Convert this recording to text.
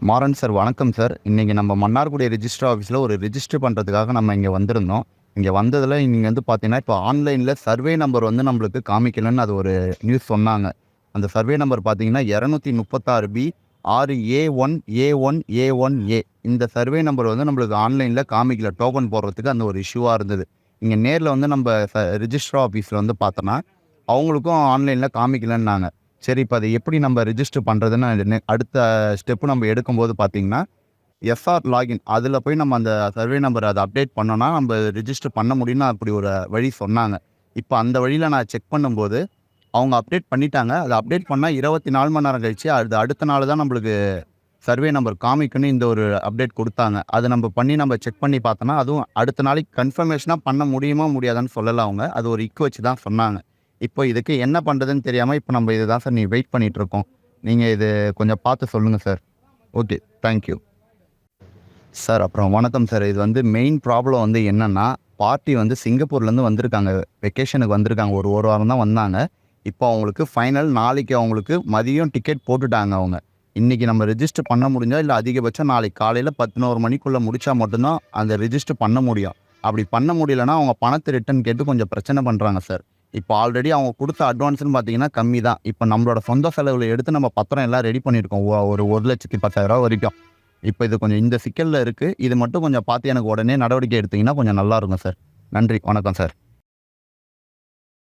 Maran sir வணக்கம் sir. இன்றைக்கி நம்ம மன்னார்குடி ரிஜிஸ்டர் ஆஃபீஸில் ஒரு ரிஜிஸ்டர் பண்ணுறதுக்காக நம்ம இங்கே வந்திருந்தோம். இங்கே வந்ததில் நீங்கள் வந்து பார்த்தீங்கன்னா இப்போ ஆன்லைனில் சர்வே நம்பர் வந்து நம்மளுக்கு காமிக்கலன்னு அது ஒரு நியூஸ் சொன்னாங்க. அந்த சர்வே நம்பர் பார்த்தீங்கன்னா இரநூத்தி முப்பத்தாறு பி ஆறு A one A one A one A இந்த சர்வே நம்பர் வந்து நம்மளுக்கு ஆன்லைனில் காமிக்கல. டோக்கன் போடுறதுக்கு அந்த ஒரு இஷ்யூவாக இருந்தது. இங்கே நேரில் வந்து நம்ம ச ரிஜிஸ்டர் ஆஃபீஸில் வந்து பார்த்தோன்னா அவங்களுக்கும் ஆன்லைனில் காமிக்கலன்னாங்க. சரி இப்போ அதை எப்படி நம்ம ரிஜிஸ்டர் பண்ணுறதுன்னு அடுத்த ஸ்டெப்பு நம்ம எடுக்கும்போது பார்த்தீங்கன்னா எஸ்ஆர் லாகின் அதில் போய் நம்ம அந்த சர்வே நம்பர் அதை அப்டேட் பண்ணோன்னா நம்ம ரிஜிஸ்டர் பண்ண முடியும்னு அப்படி ஒரு வழி சொன்னாங்க. இப்போ அந்த வழியில் நான் செக் பண்ணும்போது அவங்க அப்டேட் பண்ணிட்டாங்க. அதை அப்டேட் பண்ணால் இருபத்தி நாலு மணி நேரம் கழிச்சு அது அடுத்த நாள் தான் நம்மளுக்கு சர்வே நம்பர் காமிக்குன்னு இந்த ஒரு அப்டேட் கொடுத்தாங்க. அதை நம்ம பண்ணி நம்ம செக் பண்ணி பார்த்தோன்னா அதுவும் அடுத்த நாளைக்கு கன்ஃபர்மேஷனாக பண்ண முடியுமா முடியாதான்னு சொல்லலை அவங்க. அது ஒரு இக்கு வச்சு தான் சொன்னாங்க. இப்போ இதுக்கு என்ன பண்ணுறதுன்னு தெரியாமல் இப்போ நம்ம இதுதான் சார் நீ வெயிட் பண்ணிட்டு இருக்கோம் நீங்கள் இது கொஞ்சம் பார்த்து சொல்லுங்கள் சார். ஓகே தேங்க்யூ சார் அப்புறம் வணக்கம் சார். இது வந்து மெயின் ப்ராப்ளம் வந்து என்னென்னா பார்ட்டி வந்து சிங்கப்பூர்லேருந்து வந்திருக்காங்க. வெக்கேஷனுக்கு வந்திருக்காங்க. ஒரு ஒரு வாரம் தான் வந்தாங்க. இப்போ அவங்களுக்கு ஃபைனல் நாளைக்கு அவங்களுக்கு மதியம் டிக்கெட் போட்டுட்டாங்க அவங்க. இன்றைக்கி நம்ம ரிஜிஸ்டர் பண்ண முடிஞ்சால் இல்லை அதிகபட்சம் நாளைக்கு காலையில் பதினோரு மணிக்குள்ளே முடித்தா மட்டும்தான் அந்த ரிஜிஸ்டர் பண்ண முடியும். அப்படி பண்ண முடியலன்னா அவங்க பணத்தை ரிட்டர்ன் கேட்டு கொஞ்சம் பிரச்சனை பண்ணுறாங்க சார். இப்போ ஆல்ரெடி அவங்க கொடுத்த அட்வான்ஸ்னு பார்த்தீங்கன்னா கம்மி தான். இப்போ நம்மளோட சொந்த செலவில் எடுத்து நம்ம பத்திரம் எல்லாம் ரெடி பண்ணியிருக்கோம். ஒரு ஒரு லட்சத்தி பத்தாயிரம் வரைக்கும். இப்போ இது கொஞ்சம் இந்த சிக்கலில் இருக்குது இது மட்டும் கொஞ்சம் பார்த்து எனக்கு உடனே நடவடிக்கை எடுத்தீங்கன்னா கொஞ்சம் நல்லாயிருக்கும் சார். நன்றி. வணக்கம் சார்.